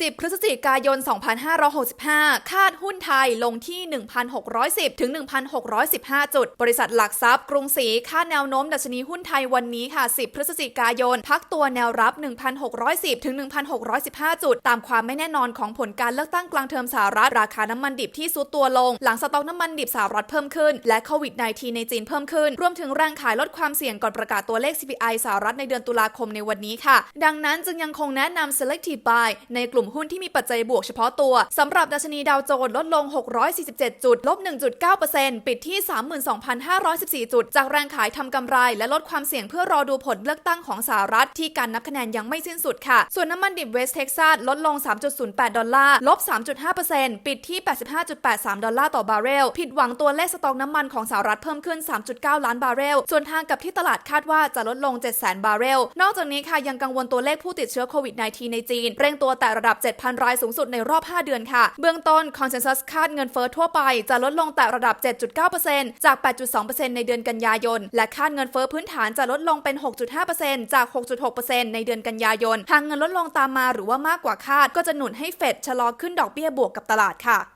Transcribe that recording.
10 พฤศจิกายน 2565 คาดหุ้นไทยลงที่ 1,610 ถึง 1,615 จุด บริษัทหลักทรัพย์กรุงศรีคาดแนวโน้มดัชนีหุ้นไทยวันนี้ค่ะ 10 พฤศจิกายน พักตัวแนวรับ 1,610 ถึง 1,615 จุด ตามความไม่แน่นอนของผลการเลือกตั้งกลางเทอมสหรัฐ ราคาน้ำมันดิบที่ซุดตัวลง หลังสต็อกน้ำมันดิบสหรัฐเพิ่มขึ้น และโควิด -19 ในจีนเพิ่มขึ้น รวมถึงแรงขายลดความเสี่ยงก่อนประกาศตัวเลข CPI สหรัฐในเดือนตุลาคมในวันนี้ค่ะ ดังนั้นจึงยังคงแนะนำ selective buy ในกลุ่มมหุ้นที่มีปัจจัยบวกเฉพาะตัว สำหรับดัชนีดาวโจนส์ลดลง 647 จุด ลบ 1.9%ปิดที่ 32,514 จุด จากแรงขายทำกำไร และลดความเสี่ยงเพื่อรอดูผลเลือกตั้งของสหรัฐ ที่การนับคะแนนยังไม่สิ้นสุดค่ะ ส่วนน้ำมันดิบเวสเท็กซัสลดลง 3.08 ดอลลาร์ ลบ 3.5%ปิดที่ 85.83 ดอลลาร์ต่อบาร์เรล ผิดหวังตัวเลขสต็อกน้ำมันของสหรัฐเพิ่มขึ้น 3.9 ล้านบาร์เรล ส่วนทางกับที่ตลาดคาดว่าจะลดลง 700,000 บาร์เรล นอกจากนี้ค่ะยังกังวลตัวเลขผู้ติดเชื้อโควิด -19 ในจีน เร่งตัวแต่ระดับ7,000 รายสูงสุดในรอบ 5 เดือนค่ะ เบื้องต้นคอนเซนแซสคาดเงินเฟ้อทั่วไป จะลดลงแต่ระดับ 7.9%จาก 8.2%ในเดือนกันยายน และคาดเงินเฟ้อพื้นฐานจะลดลงเป็น 6.5%จาก 6.6%ในเดือนกันยายน หากเงินลดลงตามมาหรือว่ามากกว่าคาด ก็จะหนุนให้เฟดชะลอขึ้นดอกเบี้ยบวกกับตลาดค่ะ